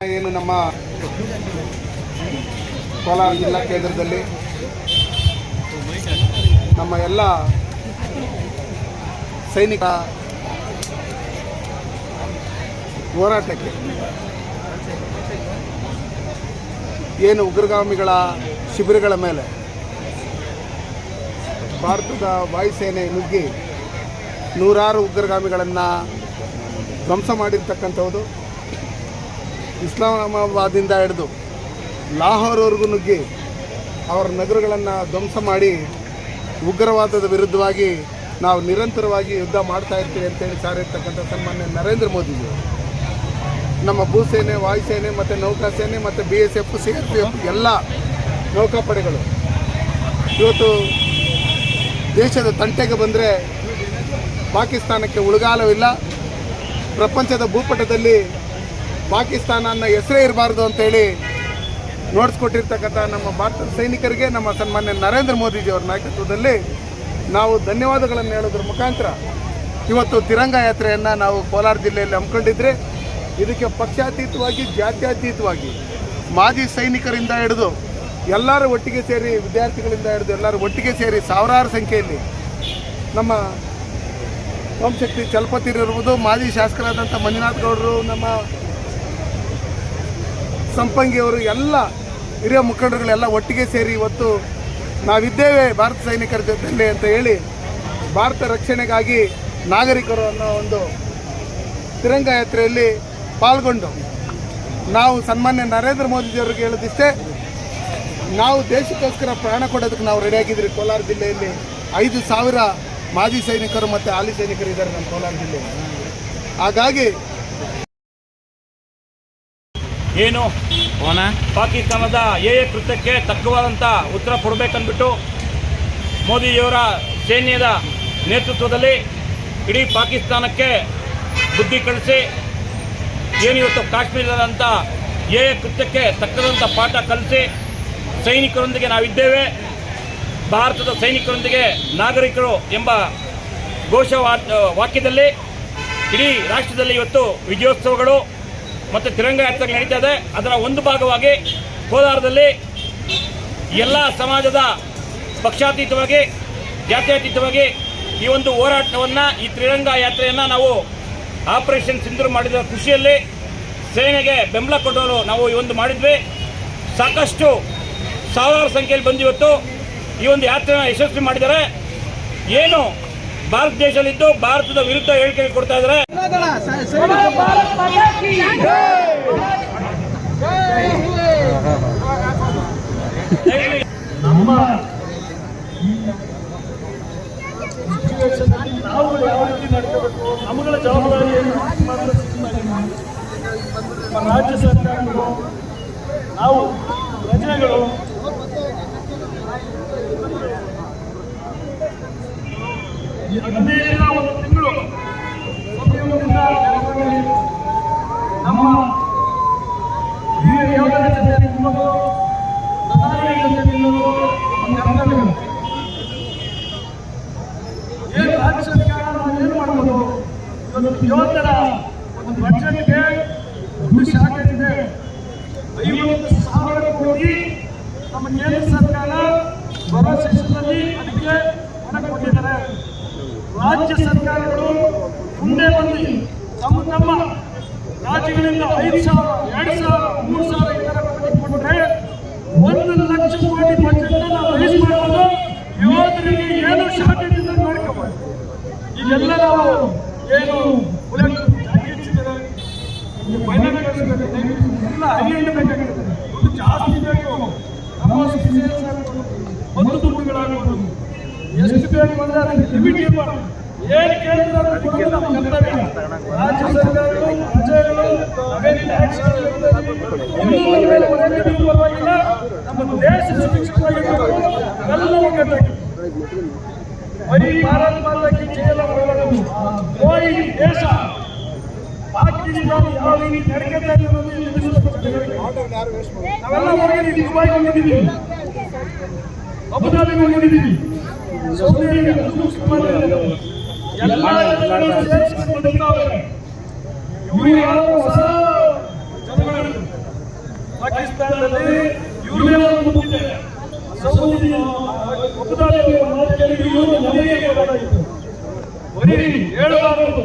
ಏನು ನಮ್ಮ ಕೋಲಾರ ಜಿಲ್ಲಾ ಕೇಂದ್ರದಲ್ಲಿ ನಮ್ಮ ಎಲ್ಲ ಸೈನಿಕ ಹೋರಾಟಕ್ಕೆ ಏನು ಉಗ್ರಗಾಮಿಗಳ ಶಿಬಿರಗಳ ಮೇಲೆ ಭಾರತದ ವಾಯುಸೇನೆ ನುಗ್ಗಿ ನೂರಾರು ಉಗ್ರಗಾಮಿಗಳನ್ನು ಧ್ವಂಸ ಮಾಡಿರ್ತಕ್ಕಂಥದ್ದು. ಇಸ್ಲಾಮಾಬಾದಿಂದ ಹಿಡಿದು ಲಾಹೋರ್ವರೆಗೂ ನುಗ್ಗಿ ಅವರ ನಗರಗಳನ್ನು ಧ್ವಂಸ ಮಾಡಿ ಉಗ್ರವಾದದ ವಿರುದ್ಧವಾಗಿ ನಾವು ನಿರಂತರವಾಗಿ ಯುದ್ಧ ಮಾಡ್ತಾ ಇರ್ತೀವಿ ಅಂತೇಳಿ ಸಾರಿರ್ತಕ್ಕಂಥ ಸನ್ಮಾನ್ಯ ನರೇಂದ್ರ ಮೋದಿಜಿ ನಮ್ಮ ಭೂಸೇನೆ, ವಾಯುಸೇನೆ ಮತ್ತು ನೌಕಾಸೇನೆ ಮತ್ತು B S F, C R P F ಎಲ್ಲ ನೌಕಾಪಡೆಗಳು. ಇವತ್ತು ದೇಶದ ತಂಟೆಗೆ ಬಂದರೆ ಪಾಕಿಸ್ತಾನಕ್ಕೆ ಉಳುಗಾಲವಿಲ್ಲ. ಪ್ರಪಂಚದ ಭೂಪಟದಲ್ಲಿ ಪಾಕಿಸ್ತಾನ ಅನ್ನೋ ಹೆಸರೇ ಇರಬಾರ್ದು ಅಂತೇಳಿ ನೋಡಿಸ್ಕೊಟ್ಟಿರ್ತಕ್ಕಂಥ ನಮ್ಮ ಭಾರತದ ಸೈನಿಕರಿಗೆ ನಮ್ಮ ಸನ್ಮಾನ್ಯ ನರೇಂದ್ರ ಮೋದಿಜಿಯವರ ನಾಯಕತ್ವದಲ್ಲಿ ನಾವು ಧನ್ಯವಾದಗಳನ್ನು ಹೇಳೋದ್ರ ಮುಖಾಂತರ ಇವತ್ತು ತಿರಂಗ ಯಾತ್ರೆಯನ್ನು ನಾವು ಕೋಲಾರ ಜಿಲ್ಲೆಯಲ್ಲಿ ಹಮ್ಮಿಕೊಂಡಿದ್ರೆ ಇದಕ್ಕೆ ಪಕ್ಷಾತೀತವಾಗಿ, ಜಾತ್ಯತೀತವಾಗಿ ಮಾಜಿ ಸೈನಿಕರಿಂದ ಹಿಡಿದು ಎಲ್ಲರೂ ಒಟ್ಟಿಗೆ ಸೇರಿ, ವಿದ್ಯಾರ್ಥಿಗಳಿಂದ ಹಿಡಿದು ಎಲ್ಲರೂ ಒಟ್ಟಿಗೆ ಸೇರಿ ಸಾವಿರಾರು ಸಂಖ್ಯೆಯಲ್ಲಿ ನಮ್ಮ ಓಂಶಕ್ತಿ ಚಲಪತಿರಿರ್ಬೋದು ಮಾಜಿ ಶಾಸಕರಾದಂಥ ಮಂಜುನಾಥ್ ಗೌಡರು, ನಮ್ಮ ಸಂಪಂಗಿಯವರು ಎಲ್ಲ ಹಿರಿಯ ಮುಖಂಡರುಗಳೆಲ್ಲ ಒಟ್ಟಿಗೆ ಸೇರಿ ಇವತ್ತು ನಾವಿದ್ದೇವೆ ಭಾರತ ಸೈನಿಕರ ಜೊತೆಯಲ್ಲಿ ಅಂತ ಹೇಳಿ ಭಾರತ ರಕ್ಷಣೆಗಾಗಿ ನಾಗರಿಕರು ಅನ್ನೋ ಒಂದು ತಿರಂಗ ಯಾತ್ರೆಯಲ್ಲಿ ಪಾಲ್ಗೊಂಡು ನಾವು ಸನ್ಮಾನ್ಯ ನರೇಂದ್ರ ಮೋದಿಜಿಯವ್ರಿಗೆ ಹೇಳೋದಿಷ್ಟೇ, ನಾವು ದೇಶಕ್ಕೋಸ್ಕರ ಪ್ರಾಣ ಕೊಡೋದಕ್ಕೆ ನಾವು ರೆಡಿಯಾಗಿದ್ದೀರಿ ಕೋಲಾರ ಜಿಲ್ಲೆಯಲ್ಲಿ ಐದು ಸಾವಿರ ಮಾಜಿ ಸೈನಿಕರು ಮತ್ತು ಹಾಲಿ ಸೈನಿಕರು ಇದ್ದಾರೆ ನಮ್ಮ ಕೋಲಾರ ಜಿಲ್ಲೆಯಲ್ಲಿ. ಹಾಗಾಗಿ ಏನು? ಪಾಕಿಸ್ತಾನದ ಎ ಎ ಕೃತ್ಯಕ್ಕೆ ತಕ್ಕವಾದಂಥ ಉತ್ತರ ಕೊಡಬೇಕಂದ್ಬಿಟ್ಟು ಮೋದಿಯವರ ಸೈನ್ಯದ ನೇತೃತ್ವದಲ್ಲಿ ಇಡೀ ಪಾಕಿಸ್ತಾನಕ್ಕೆ ಬುದ್ಧಿ ಕಳಿಸಿ ಏನು ಇವತ್ತು ಕಾಶ್ಮೀರದಂಥ ಎ ಎ ಕೃತ್ಯಕ್ಕೆ ತಕ್ಕದಂಥ ಪಾಠ ಕಲಿಸಿ ಸೈನಿಕರೊಂದಿಗೆ ನಾವಿದ್ದೇವೆ. ಭಾರತದ ಸೈನಿಕರೊಂದಿಗೆ ನಾಗರಿಕರು ಎಂಬ ಘೋಷ ವಾಕ್ಯದಲ್ಲಿ ಇಡೀ ರಾಷ್ಟ್ರದಲ್ಲಿ ಇವತ್ತು ವಿಜಯೋತ್ಸವಗಳು ಮತ್ತು ತಿರಂಗ ಯಾತ್ರೆಗಳು ನಡೀತಾ ಇದೆ. ಅದರ ಒಂದು ಭಾಗವಾಗಿ ಕೋಲಾರದಲ್ಲಿ ಎಲ್ಲ ಸಮಾಜದ ಪಕ್ಷಾತೀತವಾಗಿ, ಜಾತ್ಯತೀತವಾಗಿ ಈ ಒಂದು ಹೋರಾಟವನ್ನು, ಈ ತ್ರಿರಂಗ ಯಾತ್ರೆಯನ್ನು ನಾವು ಆಪರೇಷನ್ ಸಿಂಧು ಮಾಡಿದ ಖುಷಿಯಲ್ಲಿ ಸೇನೆಗೆ ಬೆಂಬಲ ಕೊಡಲು ನಾವು ಈ ಒಂದು ಮಾಡಿದ್ವಿ. ಸಾಕಷ್ಟು ಸಾವಿರಾರು ಸಂಖ್ಯೆಯಲ್ಲಿ ಬಂದಿವತ್ತು ಈ ಒಂದು ಯಾತ್ರೆನ ಯಶಸ್ವಿ ಮಾಡಿದ್ದಾರೆ. ಏನು ಭಾರತ ದೇಶದಲ್ಲಿದ್ದು ಭಾರತದ ವಿರುದ್ಧ ಹೇಳಿಕೆ ಕೊಡ್ತಾ ಇದ್ದಾರೆ. ನಮ್ಮ ನಾವು ಯಾವ ರೀತಿ ನಡ್ಕೋಬೇಕು ನಮ್ಮಗಳ ಜವಾಬ್ದಾರಿ ಏನು? ಮಾತ್ರ ನಮ್ಮ ರಾಜ್ಯ ಸರ್ಕಾರಗಳು, ನಾವು ಪ್ರಜೆಗಳು ಒಂದು ತಿಂಗಳು ನಮ್ಮ ಹಿರಿಯ ಯೋಧರ ಜೊತೆ ಏನು ಸರ್ಕಾರ ಏನು ಮಾಡಬಹುದು? ಯೋಧರ ಒಂದು ಐವತ್ತು ಸಾವಿರ ಕೋಟಿ ನಮ್ಮ ಕೇಂದ್ರ ಸರ್ಕಾರ ಬರೋ ಕೊಟ್ಟಿದ್ದಾರೆ ರಾಜ್ಯ ಸರ್ಕಾರಗಳು ಮುಂದೆ ಬಂದು ತಮ್ಮ ತಮ್ಮ ರಾಜ್ಯಗಳಿಂದ ಐದು ಸಾವಿರ, ಎರಡು ಸಾವಿರ, ಮೂರು ಸಾವಿರ ಕೋಟಿ ಕೊಟ್ಟರೆ ಒಂದು ಲಕ್ಷ ಕೋಟಿ ಬಜೆಟ್ ನಾವು ರೈಸ್ ಮಾಡ್ಬೋದು. ಯೋಧರಿಗೆ ಏನು ಶಾರ್ಟೇಜ್ ನೋಡ್ಕೋಬೋದು ಇದೆಲ್ಲ ನಾವು ಏನು ಜಾಸ್ತಿ ಬೇಕು. ಒಂದು ದುಡ್ಡುಗಳಾಗಬಹುದು ಎಷ್ಟು ಬೇಕು ಅಂದ್ರೆ ಅದಕ್ಕೆ ಲಿಮಿಟ್ ಏನ್ ಕೇಳಿದ್ರೆ ಅದನ್ನ ಕೊಡೋದು ನಮ್ಮ ಕರ್ತವ್ಯ ರಾಜ್ಯ ಸರ್ಕಾರಗಳು ಪ್ರಜೆಗಳು ನಾವೇನು ಟ್ಯಾಕ್ಸ್ ಇನ್ನೊಂದು ಮೇಲೆ ಹೊರೆ ಬಿದ್ದರೂ ಪರವಾಗಿಲ್ಲ ನಮ್ಮ ದೇಶ ಸುರಕ್ಷಿತವಾಗಿರಬೇಕು ಎಲ್ಲ ಒಗ್ಗಟ್ಟಾಗಿ ಬರೀ ಭಾರತ ಮಾತಾ ಕಿ ಜಯ ಎಲ್ಲ ಮಾಡಬಾರದು ಕೋಯಿ ದೇಶ ಪಾಕಿಸ್ತಾನ ಯಾವ ರೀತಿ ನಡಕತ್ತೆ ಅನ್ನೋದು ಇಲ್ಲಿ ತಿಳಿಸ್ಬೇಕು ಜನಗಳಿಗೆ. ನಾವೆಲ್ಲ ಹೋಗಿದ್ದೀವಿ ದುಬೈಗೆ ಹೋಗಿದ್ದೀವಿ ಅಬುದಾಬಿಗೆ ಹೋಗಿದ್ದೀವಿ ಸೌದಿ ಅರೇಬಿಯಾ, ಹೊಸ ಪಾಕಿಸ್ತಾನದಲ್ಲಿ ಹೇಳಬಾರದು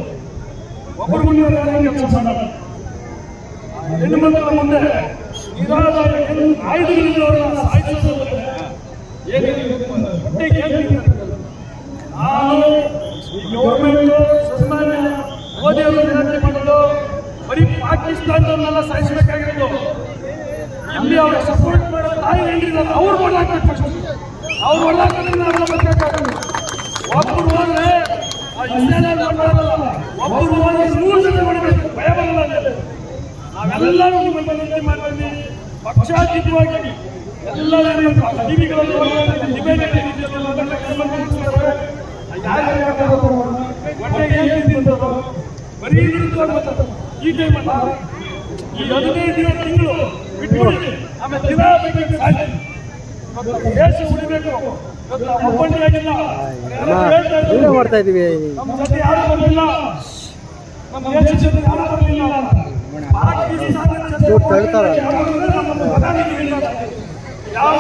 ಒಬ್ಬರು ಮುಂದೆ ಕೆಲಸ ಮಾಡಲ್ಲ. ಹೆಣ್ಣು ಮಕ್ಕಳ ಮುಂದೆ ನಿರಾಧಾರ ಆಯುಧಗಳಿಂದ ಅವರನ್ನ ಸಾಯಿಸೋದು ಏನು ಹೊಟ್ಟೆಗೆ ಏನು ತಿನ್ನೋದು? ನಾನು ಈ ಗೌರ್ಮೆಂಟ್ ಸನ್ಮಾನ್ಯ ಮೋದಿ ಅವರು ವಿನಂತಿ ಮಾಡೋದು ಬರೀ ಪಾಕಿಸ್ತಾನದವ್ರನ್ನೆಲ್ಲ ಸಾಯಿಸಬೇಕಾಗಿರೋದು ಎಲ್ಲಿ ಅವ್ರಿಗೆ ಸಪೋರ್ಟ್ ಮಾಡೋ ತಾಯಿ ಹೇಳಿರಲ್ಲ ಅವ್ರು ಹೊಡಾಕ್ಬೇಕು ಫಸ್ಟ್ ಅವ್ರು ಹೊಡಾಕೋದ್ರಿಂದ ನಾವೆಲ್ಲ ಬದುಕಕ್ಕಾಗಲ್ಲ. ಒಬ್ಬರು ಹೋದ್ರೆ ಒಬ್ಬರು ಹೋದ್ರೆ ನೂರು ಜನ ಮಾಡಬೇಕು ಭಯ ಬರಲ್ಲ. ನಾವೆಲ್ಲರೂ ನಿಮ್ಮ ವಿನಂತಿ ಮಾಡ್ತೀವಿ. ಪಕ್ಷಾತೀತವಾಗಿ ಎಲ್ಲರೂ ಟಿವಿಗಳಲ್ಲಿ ಡಿಬೇಟ್ ಬರೀ. ಈ ಟೈಮ್ ಈ ಹದಿನೈದು ದಿನ ತಿಂಗಳು ಬಿಟ್ಬಿಡಿ ಆಮೇಲೆ ದಿನ ಸಾಯ್ಲಿ. ದೇಶ ಉಳಿಬೇಕು ಒಬ್ಬಂಟಿಯಾಗಿಲ್ಲ ಮಾಡ್ತಾ ಇದೀವಿ ನಮ್ಮ ಜೊತೆ ಯಾರು ಬರಲಿಲ್ಲ ಜೊತೆ ಯಾರು ಬರಲಿಲ್ಲ. ಯಾವ